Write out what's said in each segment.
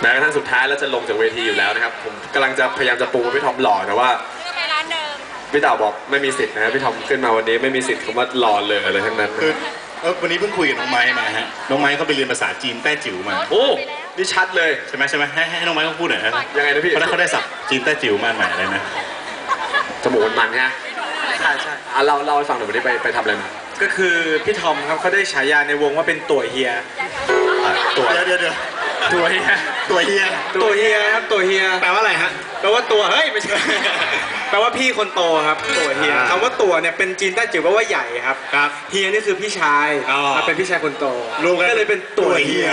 แม้กระทั่งสุดท้ายแล้วจะลงจากเวทีอยู่แล้วนะครับ ผมกำลังจะพยายามจะปูว่าพี่ทอมหล่อแต่ว่า ไปร้านเดิมพี่เต่าบอกไม่มีสิทธิ์นะครับพี่ทอมขึ้นมาวันนี้ไม่มีสิทธิ์คำว่าหล่อเลยอะไรทั้งนั้นคือเออวันนี้เพิ่งคุยกับน้องไม้มาฮะน้องไม้เขาไปเรียนภาษาจีนแต้จิ๋วมาโอ้นี่ชัดเลยใช่ไหมใช่ไหมให้ให้น้องไม้เขาพูดหน่อยนะยังไงนะพี่เพราะเขาได้ศัพท์จีนแต้จิ๋วมาใหม่เลยนะจมูกมันๆฮะใช่ใช่อะเราเราให้ฟังหน่อยวันนี้ไปไปทำอะไรมาก็คือพี่ทอมครับเขาได้ฉายาในวงว่าเป็นตัวเฮีย ตัวเดี๋ยวเดี๋ยวเดี๋ยว ตัวเฮียตัวเฮียตัวเฮียครับตัวเฮียแปลว่าอะไรฮะแปลว่าตัวเฮ้ยไม่ใช่แปลว่าพี่คนโตครับ ตัวเฮียอ่าคำว่าตัวเนี่ยเป็นจีนใต้จิ๋วแปลว่าใหญ่ครับครับเฮียนี่คือพี่ชายอ๋อมาเป็นพี่ชายคนโตรวมกันก็เลยเป็นตัวตัวเฮีเฮียย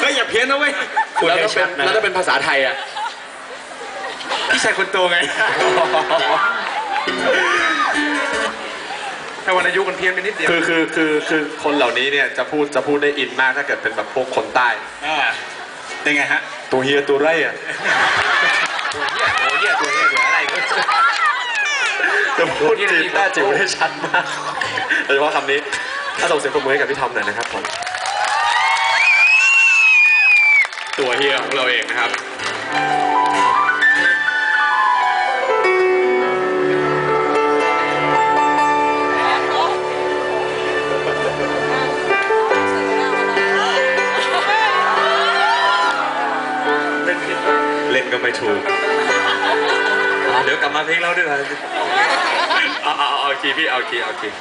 เฮ้ยอย่าเพี้ยนนะเว้ยพูดแล้วให้ถ้าเป็ชันดนะแล้วถ้าเป็นภาษาไทยอะพี่ชายคนโตไง ถ้าวันอายุมันเพี้ยนไปนิดเดียวคือคือคือคือคนเหล่านี้เนี่ยจะพูดจะพูดได้อินมากถ้าเกิดเป็นแบบพวกคนใต้อ่าเป็นไงฮะ ตัวเฮียตัวไรอะตัวเฮียตัวเฮียตัวเฮียเหลืออะไรก็จะพูดจีนใต้จิ๋วได้ชัดมากโดยเฉพาะคำนี้ ถ้าส่งเสียงปรบมือให้กับพี่ทอมหน่อยนะครับผมตัวเฮียของเราเองนะครับ ไม่ถูก เดี๋ยวกลับมาเพลงเราด้วยกันเอาเอาเอาเอาคีย์พี่เอาคีย์เอาคีย์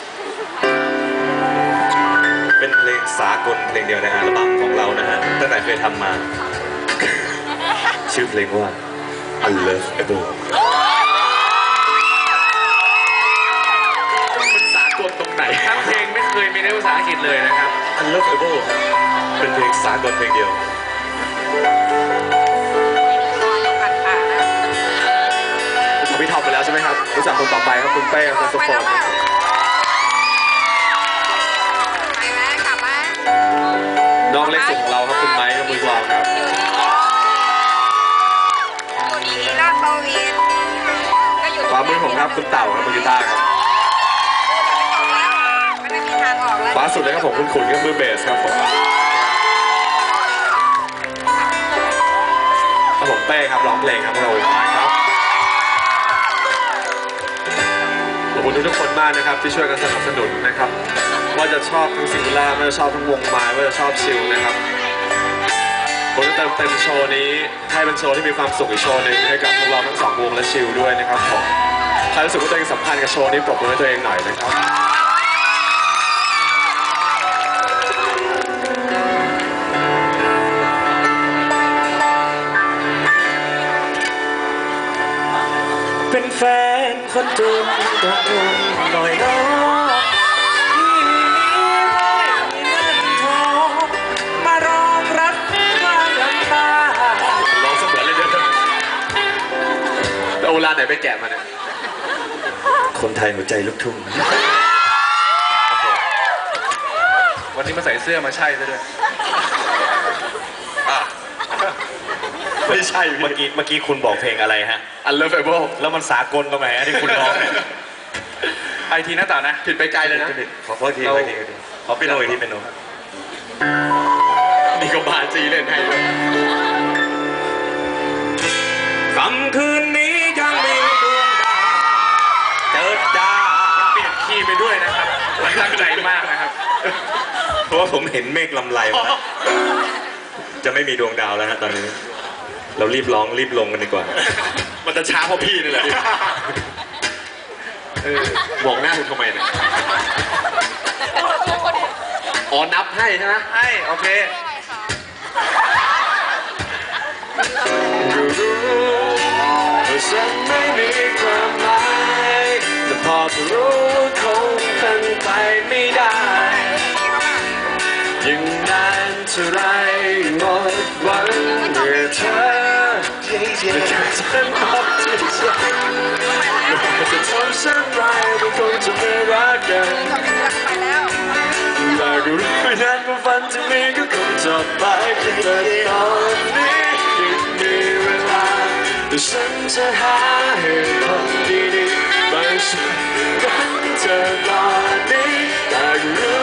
เป็นเพลงสากลเพลงเดียวในอัลบั้มของเรานะฮะตั้งแต่เคยทำมา ชื่อเพลงว่า Unlovable มันสากลตรงไหนทั้งเพลงไม่เคยมีในภาษาอังกฤษเลยนะครับ Unlovable เป็นเพลงสากลเพลงเดียว ช่ไหมครับรู้จักคนต่อไปครับคุณเป้ครับโซโฟนไปไหมกลับไหมน้องเล็กสุดของเราครับคุณไม้ครับมือกลองครับอยู่ดีๆลาดโตวีนก็อยู่ขวามือผมครับคุณเต่าครับมือกีตาร์ครับมันไม่มีทางออกแล้วขวาสุดเลยครับผมคุณขุนครับมือเบสครับผมครับผมเป้ครับร้องเพลงครับเราครับขอบ คุณทุกคนมากนะครับที่ช่วยกันสนับสนุนนะครับ ว่าจะชอบทั้งซิงล่าว่าจะชอบทั้งวงไม้ว่าจะชอบชิลนะครับผมจะเติมเต็มโชว์นี้ให้เป็นโชว์ที่มีความสุขอีกโชว์หนึ่งให้กับพวกเราทั้งสองวงและชิลด้วยนะครับผมใครรู้สึกว่าตัวเองสำคัญกับโชว์นี้ปรบมือให้ตัวเองหน่อยนะครับเป็นแฟน คนจนตกลงหน่อยเนะที่มีไม่มีเงินทองมารองรับความลำบากร้องเสมือนเลยเดี๋ยวแล้วโอลาไหนไปแกะมาเนี่ย คนไทยหัวใจลูกทุ่ง วันนี้มาใส่เสื้อมาใช่ซะด้วย ไม่ใช่เมื่อกี้เมื่อกี้คุณบอกเพลงอะไรฮะอันเลิฟเอเบิลแล้วมันสากลตรงไหนฮะที่คุณร้องเนี่ยไอทีหน้าต่างนะ ผิดไปไกลเลยนะ ขอโทษทีขอโทษทีขอเป็นโนอีกทีเป็นโนนี่ก็บาจีเล่นให้ด้วยค่ำคืนนี้ยังมีดวงดาวเจิดจ้าเปลี่ยนคีย์ไปด้วยนะครับมันตั้งใจมากนะครับ เพราะว่าผมเห็นเมฆลำไรมาแล้วจะไม่มีดวงดาวแล้วฮะตอนนี้ เรารีบร้องรีบลงกันดีกว่า มันจะช้าเพราะพี่นี่แหละเออบอกหน้าคุณทำไมเนี่ยอ๋อนับให้ใช่ไหมให้โอเคว่าฉันไม่มีความหมายแต่พอจะรู้คงเป็นไปไม่ได้ ยจะเป็นความจริงใจจะทำฉันจะไม่รักกันแต่ก็รู้ไม่นานว่าฝันจะมีก็คงจบไปแต่ตอนนี้ยังมีเวลาแต่ฉันจะหาเหตุผลดีๆมาช่วยรักเธอตอนนี้แต่ก็รู้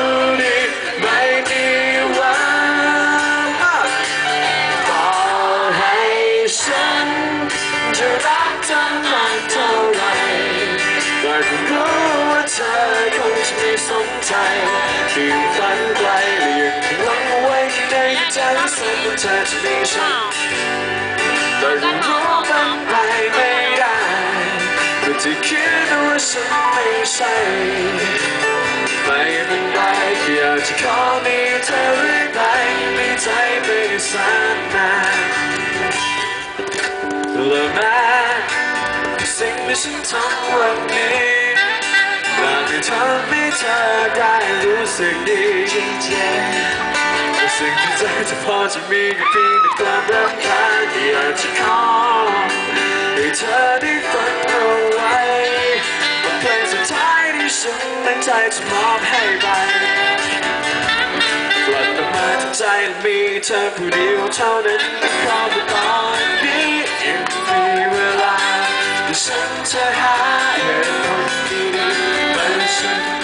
เธอจะมีฉันแต่รู้บ้างไปไม่ได้ก็จะคิดว่าฉันไม่ใช่ไม่เป็นไรแค่อยากจะขอมีเธอเรื่อยไปในใจไปแสนนานและแม้สิ่งที่ฉันทำวันนี้อยากจะทำให้เธอได้รู้สึกดีจริงๆแต่ สิ่งที่ใจจะพอจะมีก็เพียงแต่ความรำคาญที่อยากจะขอให้เธอได้ฟังเอาไว้บทเพลงสุดท้ายที่ฉันตั้งใจจะมอบให้ไปกลับมาจากใจมีเธอผู้เดียวเท่านั้นขอแค่ตอนนี้ยังมีเวลาที่ฉันจะหาเหตุผลดีๆไม่ฉัน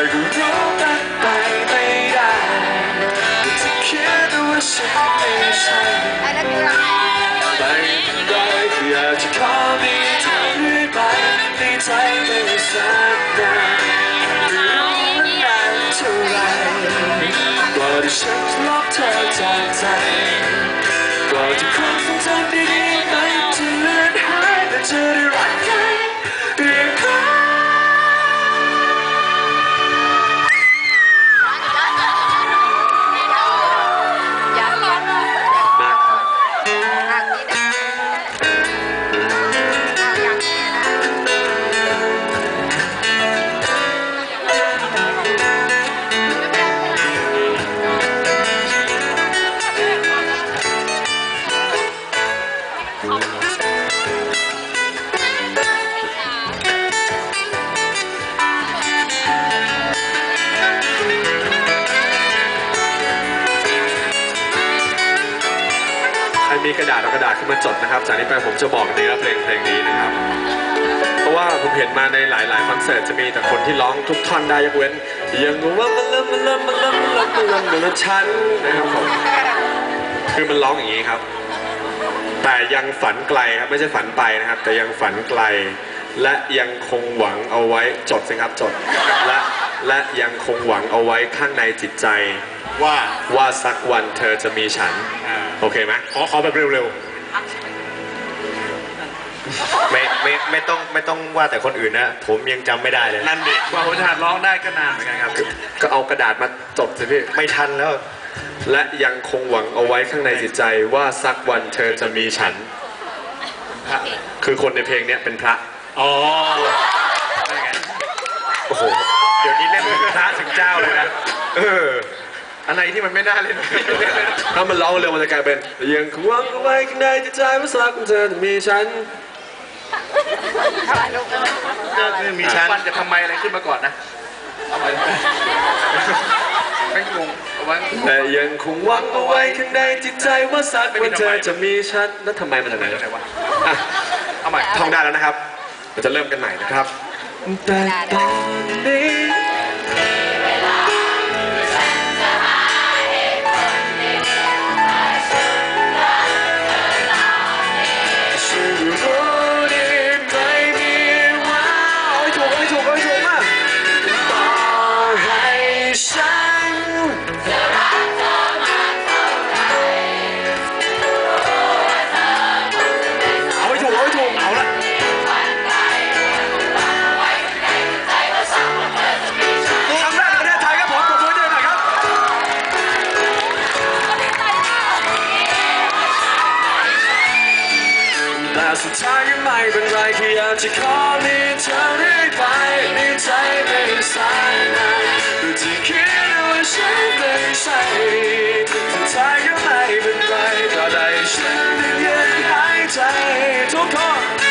ก็รู้ตั้งไปไม่ได้ว่าจะคิดว่าฉันไม่ใช่ไอ้นั่นคืออะไรไม่เป็นไรแค่อยากจะขอมีเธอรื่อยไปในใจไม่แสนนานไม่รู้มันนานเท่าไหรก่อนที่ฉันลบเธอจากใจก่อน อยากนี่ มีกระดาษเอากระดาษขึ้นมาจดนะครับจากนี้ไปผมจะบอกเนื้อเพลงเพลงนี้นะครับเพราะว่าผมเห็นมาในหลายๆคอนเสิร์ตจะมีแต่คนที่ร้องทุกท่อนได้ยกเว้นยังว่ามันเริ่มมันเริ่มมันเริ่มมันเริ่มมันเริ่มมันเริ่มชันนะครับผมคือมันร้องอย่างนี้ครับ แต่ยังฝันไกลครับไม่ใช่ฝันไปนะครับ แต่ยังฝันไกล และยังคงหวังเอาไว้จดสิครับจดและและยังคงหวังเอาไว้ข้างในจิตใจ ว่าว่าสักวันเธอจะมีฉัน โอเคไหมขอขอแบบเร็วๆไม่ไม่ไม่ต้องไม่ต้องว่าแต่คนอื่นนะ ผมยังจำไม่ได้เลย นั่นดิกว่าผมจะหัดร้องได้ก็นานเหมือนกันครับก็เอากระดาษมาจดสิพี่ ไม่ทันแล้ว และยังคงหวังเอาไว้ข้างในจิตใจว่าสักวันเธอจะมีฉัน คือคนในเพลงเนี้ยเป็นพระ อ๋อโอ้โห เดี๋ยวนี้เล่นเป็นพระถึงเจ้าเลยนะ เออ อะไรที่มันไม่น่าเล่น ถ้ามันร้องเร็วมันจะกลายเป็นยังคงหวังเอาไว้ข้างในจิตใจว่าสักวันเธอจะมีฉันมีชั้นวันจะทำไมอะไรขึ้นมาก่อนนะเอาไปไม่งงเอาไว้แต่ยังคงหวังเอาไว้ข้างในจิตใจว่าสักวันเธอจะมีฉันแล้วทำไมมันจะไหนไหนวะอะเอาใหม่ท่องได้แล้วนะครับเราจะเริ่มกันใหม่นะครับแต่ตอนนี้ แต่สุดท้ายก็ไม่เป็นไรแค่อยากจะขอมีเธอได้ไปมีใจเป็นสายนาำดูที่คิดว่าฉันเป็นใครสุดท้ายก็ไม่เป็นไรก็ได้ฉันได้ยืนหายใจทุกคน